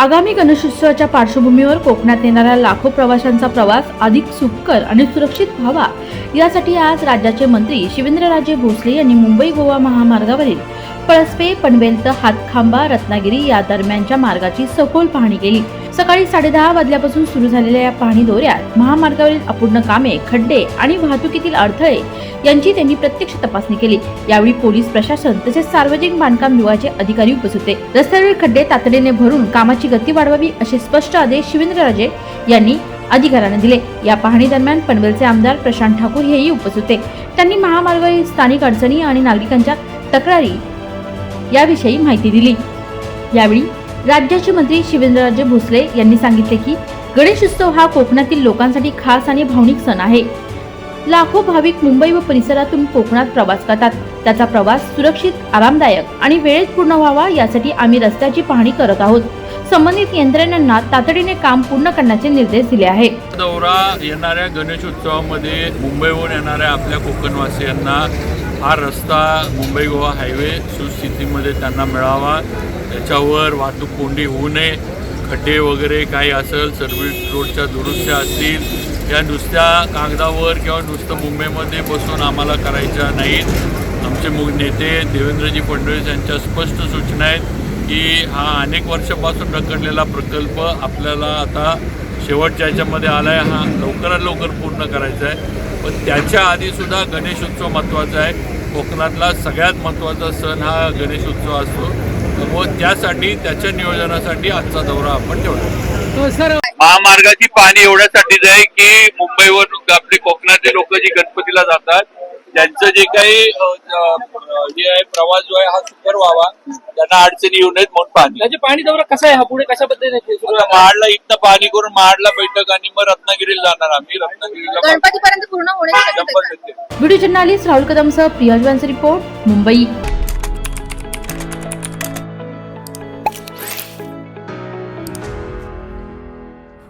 आगामी गणेशोत्सवाच्या पार्श्वभूमीवर कोकणात येणाऱ्या लाखो प्रवाशांचा प्रवास अधिक सुखकर आणि सुरक्षित व्हावा. यासाठी आज राज्याचे मंत्री शिवेंद्रराजे भोसले यांनी मुंबई गोवा महामार्गावरील पळसपे पनवेल तर हातखांबा रत्नागिरी या दरम्यानच्या मार्गाची सखोल पाहणी केली. सकाळी साडेदहा वाजल्यापासून सुरू झालेल्या या पाहणी दौऱ्यात महामार्गावरील अपूर्ण कामे खड्डे आणि वाहतुकीतील अडथळे यांची त्यांनी प्रत्यक्ष तपासणी केली. यावेळी पोलीस प्रशासन तसेच सार्वजनिक बांधकाम विभागाचे अधिकारी उपस्थित होते. रस्त्यावरील खड्डे तातडीने भरून कामाची गती वाढवावी असे स्पष्ट आदेश शिवेंद्रराजे यांनी अधिकाऱ्यांना दिले. या पाहणी दरम्यान पनवेलचे आमदार प्रशांत ठाकूर हेही उपस्थित होते. त्यांनी महामार्गावरील स्थानिक अडचणी आणि नागरिकांच्या तक्रारी याविषयी माहिती दिली. यावेळी राज्याचे मंत्री शिवेंद्रराजे भोसले यांनी सांगितले की गणेश उत्सव हा कोकणातील लोकांसाठी खास आणि भावनिक सण आहे. लाखो भाविक मुंबई व परिसरातून कोकणात प्रवास करतात. त्याचा प्रवास सुरक्षित आरामदायक आणि वेळेत पूर्ण व्हावा यासाठी आम्ही रस्त्याची पाहणी करत आहोत. संबंधित यंत्रणांना तातडीने काम पूर्ण करण्याचे निर्देश दिले आहेत दौरा येणाऱ्या गणेशोत्सवामध्ये मुंबईहून येणाऱ्या आपल्या कोकणवासियांना हा रस्ता मुंबई गोवा हायवे सुस्थितीमध्ये त्यांना मिळावा. त्याच्यावर वाहतूक कोंडी होऊ नये. खड्डे वगैरे काही असेल सर्व्हिस रोडच्या दुरुस्त्या असतील या नुसत्या कागदावर किंवा नुसतं मुंबईमध्ये बसून आम्हाला करायच्या नाहीत. आमचे मु नेते देवेंद्रजी फडणवीस यांच्या स्पष्ट सूचना आहेत की हा अनेक वर्षापासून रखडलेला प्रकल्प आपल्याला आता शेवटच्या याच्यामध्ये आला आहे हा लवकरात लवकर पूर्ण करायचा आहे. पण त्याच्या आधीसुद्धा गणेशोत्सव महत्त्वाचा आहे. कोकणातला सगळ्यात महत्त्वाचा सण हा गणेशोत्सव असतो. व त्यासाठी त्याच्या नियोजनासाठी आजचा दौरा आपण ठेवला. महामार्गाची पाणी एवढ्यासाठीच आहे की मुंबईवरून आपले कोकणातले लोक जे गणपतीला जातात त्यांचं जे काही आहे प्रवास जो आहे हा सुकर व्हावा. त्यांना अडचणी येऊ नयेत म्हणून पाणी. त्याचे पाणी दौरा कसा आहे? हा पुढे कशा पद्धतीने सुरू आता आहे? महाडला इथनं पाणी करून महाडला बैठक आणि मग रत्नागिरीला जाणार आम्ही. रत्नागिरीला गणपतीपर्यंत पूर्ण शंभर. टक्के. व्हिडिओ जर्नालिस्ट राहुल कदमसह प्रिया रिपोर्ट मुंबई.